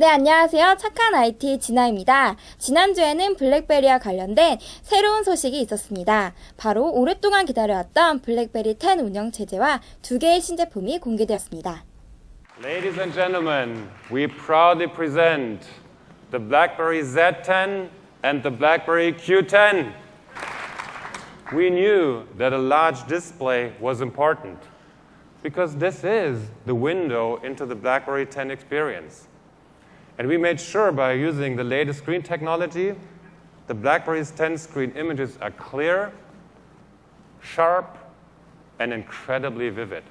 네, 안녕하세요. 착한 IT 진아입니다. 지난주에는 블랙베리와 관련된 새로운 소식이 있었습니다. 바로 오랫동안 기다려왔던 블랙베리 10 운영 체제와 두 개의 신제품이 공개되었습니다. Ladies and gentlemen, we proudly present the BlackBerry Z10 and the BlackBerry Q10. We knew that a large display was important because this is the window into the BlackBerry 10 experience. And we made sure by using the latest screen technology, the BlackBerry's 10 screen images are clear, sharp, and incredibly vivid.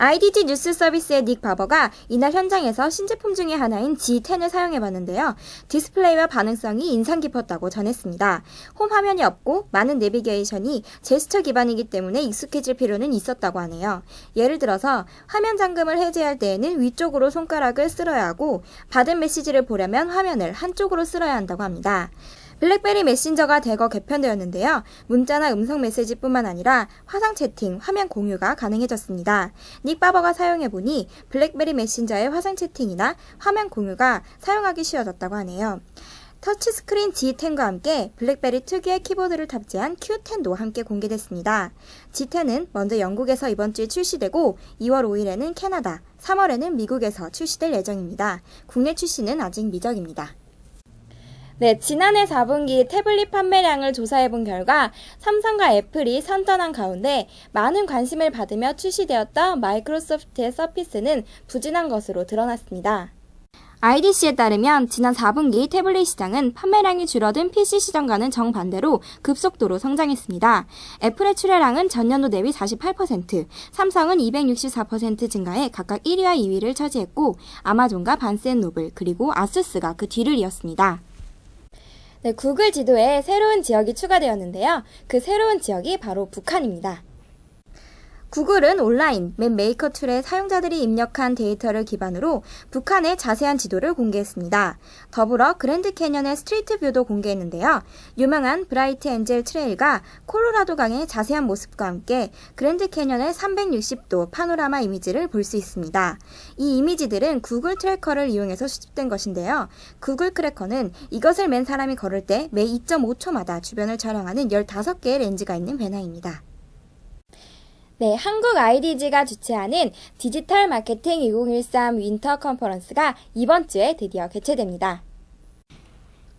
IDT 뉴스 서비스의 닉 바버가 이날 현장에서 신제품 중의 하나인 G10을 사용해봤는데요. 디스플레이와 반응성이 인상 깊었다고 전했습니다. 홈 화면이 없고 많은 내비게이션이 제스처 기반이기 때문에 익숙해질 필요는 있었다고 하네요. 예를 들어서 화면 잠금을 해제할 때에는 위쪽으로 손가락을 쓸어야 하고 받은 메시지를 보려면 화면을 한쪽으로 쓸어야 한다고 합니다. 블랙베리 메신저가 대거 개편되었는데요. 문자나 음성 메시지뿐만 아니라 화상 채팅, 화면 공유가 가능해졌습니다. 닉바버가 사용해보니 블랙베리 메신저의 화상 채팅이나 화면 공유가 사용하기 쉬워졌다고 하네요. 터치스크린 G10과 함께 블랙베리 특유의 키보드를 탑재한 Q10도 함께 공개됐습니다. G10은 먼저 영국에서 이번 주에 출시되고 2월 5일에는 캐나다, 3월에는 미국에서 출시될 예정입니다. 국내 출시는 아직 미적입니다. 네, 지난해 4분기 태블릿 판매량을 조사해 본 결과 삼성과 애플이 선전한 가운데 많은 관심을 받으며 출시되었던 마이크로소프트의 서피스는 부진한 것으로 드러났습니다. IDC에 따르면 지난 4분기 태블릿 시장은 판매량이 줄어든 PC 시장과는 정반대로 급속도로 성장했습니다. 애플의 출하량은 전년도 대비 48%, 삼성은 264% 증가해 각각 1위와 2위를 차지했고 아마존과 반센노블 그리고 아수스가 그 뒤를 이었습니다. 네, 구글 지도에 새로운 지역이 추가되었는데요. 그 새로운 지역이 바로 북한입니다. 구글은 온라인 맵 메이커 툴에 사용자들이 입력한 데이터를 기반으로 북한의 자세한 지도를 공개했습니다. 더불어 그랜드 캐년의 스트리트 뷰도 공개했는데요. 유명한 브라이트 엔젤 트레일과 콜로라도 강의 자세한 모습과 함께 그랜드 캐년의 360도 파노라마 이미지를 볼 수 있습니다. 이 이미지들은 구글 트래커를 이용해서 수집된 것인데요. 구글 크래커는 이것을 맨 사람이 걸을 때 매 2.5초마다 주변을 촬영하는 15개의 렌즈가 있는 배낭입니다. 네, 한국 IDG가 주최하는 디지털 마케팅 2013 윈터 컨퍼런스가 이번 주에 드디어 개최됩니다.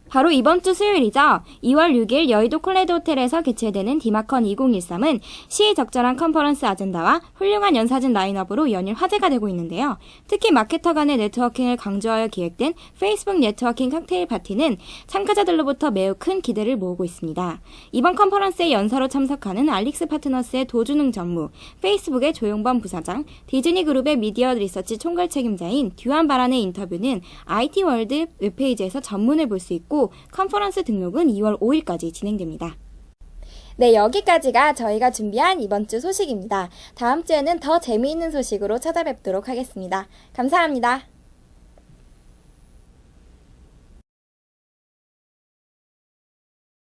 바로 이번 주 수요일이죠. 2월 6일 여의도 콜레드 호텔에서 개최되는 디마컨 2013은 시의 적절한 컨퍼런스 아젠다와 훌륭한 연사진 라인업으로 연일 화제가 되고 있는데요. 특히 마케터 간의 네트워킹을 강조하여 기획된 페이스북 네트워킹 칵테일 파티는 참가자들로부터 매우 큰 기대를 모으고 있습니다. 이번 컨퍼런스에 연사로 참석하는 알릭스 파트너스의 도준웅 전무, 페이스북의 조용범 부사장, 디즈니 그룹의 미디어 리서치 총괄 책임자인 듀안 바란의 인터뷰는 IT 월드 웹페이지에서 전문을 볼 수 있고 컨퍼런스 등록은 2월 5일까지 진행됩니다. 네, 여기까지가 저희가 준비한 이번 주 소식입니다. 다음 주에는 더 재미있는 소식으로 찾아뵙도록 하겠습니다. 감사합니다.